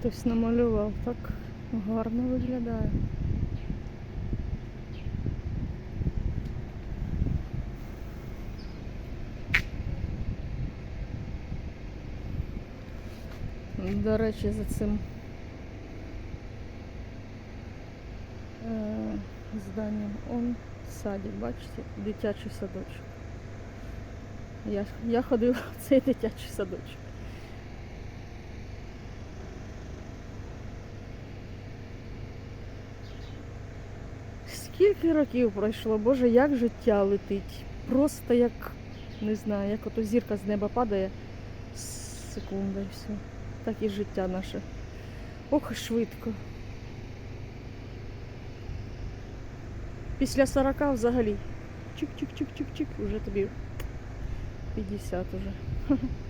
Хтось намалював, так гарно виглядає. До речі, за цим е, зданням он садик, бачите, дитячий садочок. Я, я ходила в цей дитячий садочок. Скільки років пройшло, Боже, як життя летить. Просто як, не знаю, як ото зірка з неба падає секунда і все. Так і життя наше. Ох, швидко. Після 40 взагалі. Чик-чик-чик-чик-чик, уже тобі 50 уже.